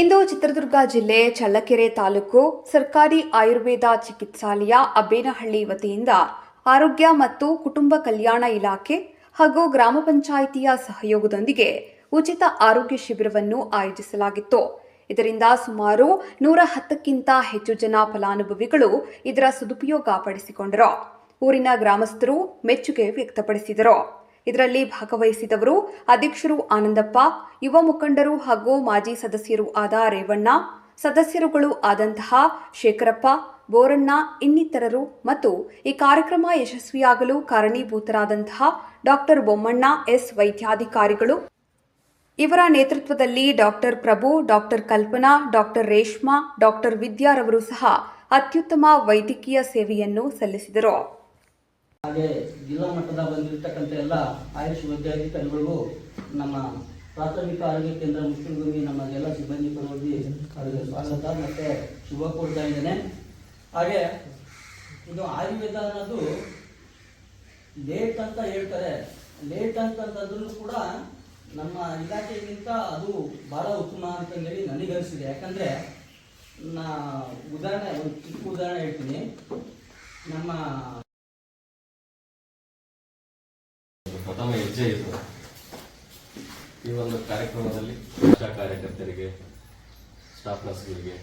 ಇಂದು ಚಿತ್ರದುರ್ಗ ಜಿಲ್ಲೆ ಚಳ್ಳಕೆರೆ ತಾಲೂಕು ಸರ್ಕಾರಿ ಆಯುರ್ವೇದ ಚಿಕಿತ್ಸಾಲಯ ಅಬ್ಬೇನಹಳ್ಳಿ ವತಿಯಿಂದ ಆರೋಗ್ಯ ಮತ್ತು ಕುಟುಂಬ ಕಲ್ಯಾಣ ಇಲಾಖೆ ಹಾಗೂ ಗ್ರಾಮ ಪಂಚಾಯಿತಿಯ ಸಹಯೋಗದೊಂದಿಗೆ ಉಚಿತ ಆರೋಗ್ಯ ಶಿಬಿರವನ್ನು ಆಯೋಜಿಸಲಾಗಿತ್ತು. ಇದರಿಂದ ಸುಮಾರು ನೂರ ಹತ್ತಕ್ಕಿಂತ ಹೆಚ್ಚು ಜನ ಫಲಾನುಭವಿಗಳು ಇದರ ಸದುಪಯೋಗ ಪಡಿಸಿಕೊಂಡರು. ಊರಿನ ಗ್ರಾಮಸ್ಥರು ಮೆಚ್ಚುಗೆ ವ್ಯಕ್ತಪಡಿಸಿದರು. ಇದರಲ್ಲಿ ಭಾಗವಹಿಸಿದವರು ಅಧ್ಯಕ್ಷರು ಆನಂದಪ್ಪ, ಯುವ ಮುಖಂಡರು ಹಾಗೂ ಮಾಜಿ ಸದಸ್ಯರು ಆದ ರೇವಣ್ಣ, ಸದಸ್ಯರುಗಳು ಆದಂತಹ ಶೇಖರಪ್ಪ, ಬೋರಣ್ಣ ಇನ್ನಿತರರು ಮತ್ತು ಈ ಕಾರ್ಯಕ್ರಮ ಯಶಸ್ವಿಯಾಗಲು ಕಾರಣೀಭೂತರಾದಂತಹ ಡಾಕ್ಟರ್ ಬೊಮ್ಮಣ್ಣ, ಎಸ್ ವೈದ್ಯಾಧಿಕಾರಿಗಳು. ಇವರ ನೇತೃತ್ವದಲ್ಲಿ doctor Prabhu, doctor Kalpana, doctor Reshma, doctor ವಿದ್ಯಾರವರು ಸಹ ಅತ್ಯುತ್ತಮ ವೈದ್ಯಕೀಯ ಸೇವೆಯನ್ನು ಸಲ್ಲಿಸಿದರು. ಹಾಗೆ ಜಿಲ್ಲಾ ಮಟ್ಟದ ಬಂದಿರತಕ್ಕಂಥ ಎಲ್ಲ ಆಯುಷ್ ವೈದ್ಯಾಧಿಕಾರಿಗಳಿಗೂ ನಮ್ಮ ಪ್ರಾಥಮಿಕ ಆರೋಗ್ಯ ಕೇಂದ್ರ ಮುಖ್ಯಮಂತ್ರಿ ನಮ್ಮ ಎಲ್ಲ ಸಿಬ್ಬಂದಿ ಪರವಾಗಿ ಅವರಿಗೆ ಸ್ವಾಗತ ಮತ್ತೆ ಶುಭ ಕೋರ್ತಾ ಇದ್ದೇನೆ. ಹಾಗೆ ಇದು ಆಯುರ್ವೇದ ಅನ್ನೋದು ಲೇಟ್ ಅಂತ ಹೇಳ್ತಾರೆ. ಲೇಟ್ ಅಂತಂದ್ರೂ ಕೂಡ ನಮ್ಮ ಇಲಾಖೆಗಿಂತ ಅದು ಬಹಳ ಉತ್ತಮ ನನಗೆ ಅرسಿದೆ ಯಾಕಂದ್ರೆ ನಾ ಉದಾಹರಣೆ, ಒಂದು ಚಿಕ್ಕ ಉದಾಹರಣೆ ಹೇಳ್ತೀನಿ. ನಮ್ಮ ಪ್ರಥಮ ಹೆಜ್ಜೆ ಇದು. ಈ ಒಂದು ಕಾರ್ಯಕ್ರಮದಲ್ಲಿ ಆಶಾ ಕಾರ್ಯಕರ್ತರಿಗೆ ಸ್ಟಾಫ್ ನರ್ಸ್ಗಳಿಗೆ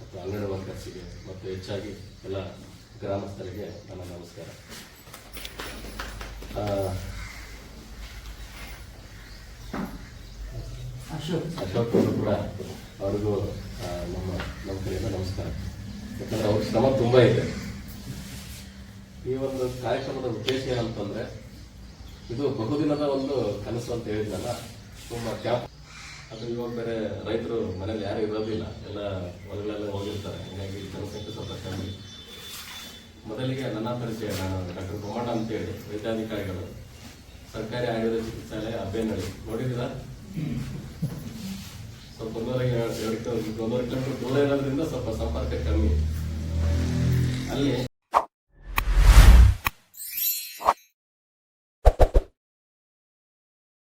ಮತ್ತು ಅಂಗಡಿ ವರ್ಕರ್ಸ್ಗೆ ಮತ್ತು ಹೆಚ್ಚಾಗಿ ಎಲ್ಲ ಗ್ರಾಮಸ್ಥರಿಗೆ ನನ್ನ ನಮಸ್ಕಾರ. ಅಶೋಕ್ ಅವರು ಕೂಡ ಅವ್ರಿಗೂ ನಮ್ಮ ನಮ್ಮ ಕಡೆಯಿಂದ ನಮಸ್ಕಾರ. ಯಾಕಂದ್ರೆ ಅವ್ರ ಶ್ರಮ ತುಂಬ ಇದೆ. ಈ ಒಂದು ಕಾರ್ಯಕ್ರಮದ ಉದ್ದೇಶ ಏನಂತಂದ್ರೆ ಇದು ಬಹುದಿನದ ಒಂದು ಕನಸು ಅಂತ ಹೇಳಿದ್ನಲ್ಲ, ತುಂಬ ಕ್ಯಾಪ್ ಅದು ಇವಾಗ ಬೇರೆ ರೈತರು ಮನೇಲಿ ಯಾರು ಇರೋದಿಲ್ಲ. ಎಲ್ಲ ಹೊಲಗಳೆಲ್ಲ ಹೋಗಿರ್ತಾರೆ. ಹೀಗಾಗಿ ಜನಸಂಖ್ಯೆ ಸ್ವಲ್ಪ ಕಮ್ಮಿ. ಮೊದಲಿಗೆ ನನ್ನ ಪರಿಚಯ ನಾನು ಡಾಕ್ಟರ್ ಬೊಮ್ಮಣ್ಣ ಅಂತೇಳಿ, ವೈದ್ಯಾಧಿಕಾರಿಗಳು. ಸರ್ಕಾರಿ ಆಯುರ್ವೇದ ಚಿಕಿತ್ಸಾಲಯ ಅಬ್ಬೇನಹಳ್ಳಿ. ನೋಡಿದಿರ ಸ್ವಲ್ಪ ಒಂದೂವರೆ ಎರಡು ಒಂದೂವರೆ ಕಿಲೋಮೀಟರ್ ದೂರ ಇರೋದ್ರಿಂದ ಸ್ವಲ್ಪ ಸಂಪರ್ಕ ಕಮ್ಮಿ. ಅಲ್ಲಿ